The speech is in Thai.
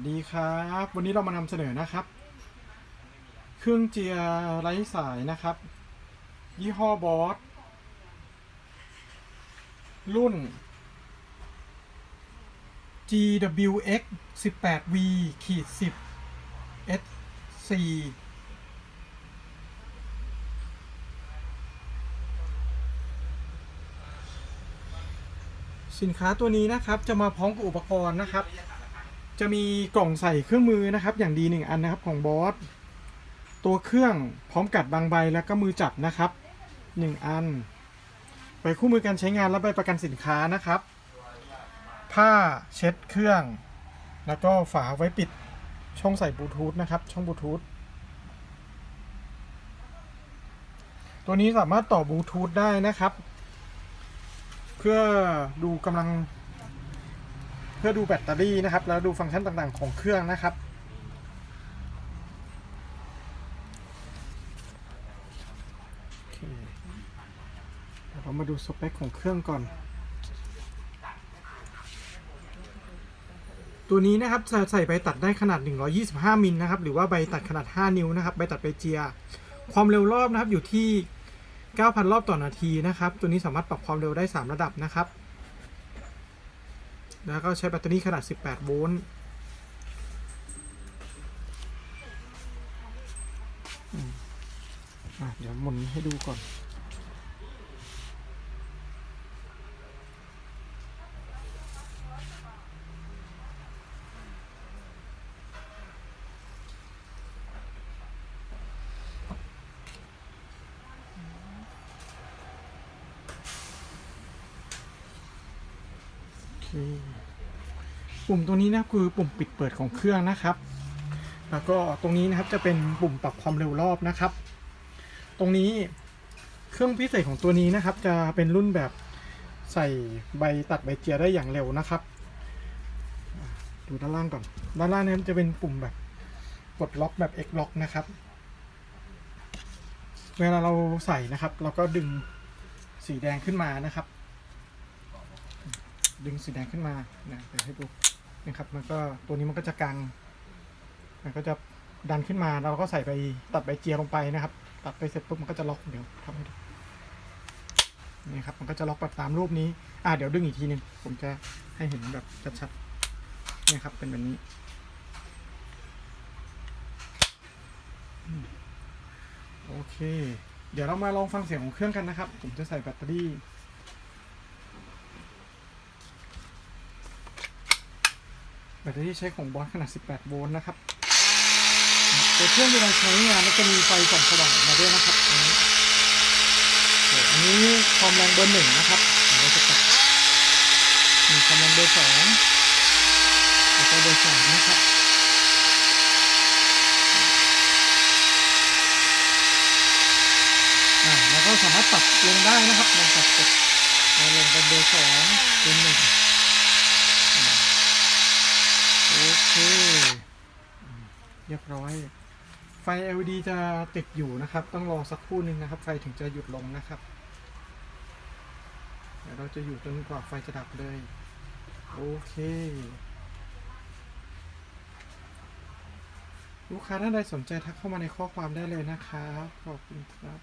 สดีครับ วันนี้เรามานำเสนอนะครับ เครื่องเจียร์ไร้สายนะครับ ยี่ห้อบอสรุ่น GWX 18V ขีด10 SC สินค้าตัวนี้นะครับจะมาพร้อมกับอุปกรณ์นะครับ จะมีกล่องใส่เครื่องมือนะครับ อย่างดีหนึ่งอันนะครับของบอสตัวเครื่องพร้อมกัดบางใบแล้วก็มือจับนะครับหนึ่งอัน ไปคู่มือการใช้งานและใบประกันสินค้านะครับ ผ้าเช็ดเครื่อง แล้วก็ฝาไว้ปิดช่องใส่บลูทูธนะครับ ช่องบลูทูธตัวนี้สามารถต่อบลูทูธได้นะครับ เพื่อดูกำลัง เพื่อดูแบตเตอรี่นะครับ แล้วดูฟังก์ชันต่างๆของเครื่องนะครับเเดี๋ยวเรามาดูสเปคของเครื่องก่อน ตัวนี้นะครับจะใส่ใบตัดได้ขนาด 125 มิลนะครับ หรือว่าใบตัดขนาด 5 นิ้วนะครับ ใบตัดเปเจีย ความเร็วรอบนะครับอยู่ที่ 9,000 รอบต่อนาทีนะครับ ตัวนี้สามารถปรับความเร็วได้ 3 ระดับนะครับ แล้วก็ใช้แบตเตอรี่ขนาด 18 โวลต์เดี๋ยวหมุนให้ดูก่อน ปุ่มตัวนี้นะคือปุ่มปิดเปิดของเครื่องนะครับ แล้วก็ตรงนี้นะครับจะเป็นปุ่มปรับความเร็วรอบนะครับ ตรงนี้เครื่องพิเศษของตัวนี้นะครับ จะเป็นรุ่นแบบใส่ใบตัดใบเจียได้อย่างเร็วนะครับ ดูด้านล่างก่อน ด้านล่างนี้จะเป็นปุ่มแบบกดล็อกแบบ X ล็อกนะครับ เวลาเราใส่นะครับ เราก็ดึงสีแดงขึ้นมานะครับ ดึงสีแดงขึ้นมานะเดี๋ยวให้ดูนะครับมันก็ตัวนี้มันก็จะกางมันก็จะดันขึ้นมาเราก็ใส่ไปตัดใบเจียลงไปนะครับ ตัดไปเสร็จปุ๊บมันก็จะล็อกเดี๋ยวทำให้ดูนี่ครับมันก็จะล็อกแบบตามรูปนี้อ่าเดี๋ยวดึงอีกทีหนึ่งผมจะให้เห็นแบบชัดๆนี่ครับเป็นแบบนี้โอเค เดี๋ยวเรามาลองฟังเสียงของเครื่องกันนะครับ ผมจะใส่แบตเตอรี่ แบตเตอรี่ใช้ของบอสขนาด 18 โวลต์นะครับตัวเครื่องเวลาใช้งานมันจะมีไฟส่องสว่างมาด้วยนะครับ อันนี้อันนี้ความแรงเบอร์หนึ่งนะครับเราจะตัดมีความแรงเบอร์สองแล้วก็เบอร์สามนะครับอ่าแล้วก็สามารถปรับลงได้นะครับลงปรับกดลงเป็นเบอร์สองเป็นหนึ่ง โอ เคเรียบร้อย ไฟ LED จะติดอยู่นะครับ ต้องรอสักครู่หนึ่งนะครับ ไฟถึงจะหยุดลงนะครับเดี๋ยวเราจะอยู่จนกว่าไฟจะดับเลย โอเค ลูกค้าท่านใดสนใจทักเข้ามาในข้อความได้เลยนะครับ ขอบคุณครับ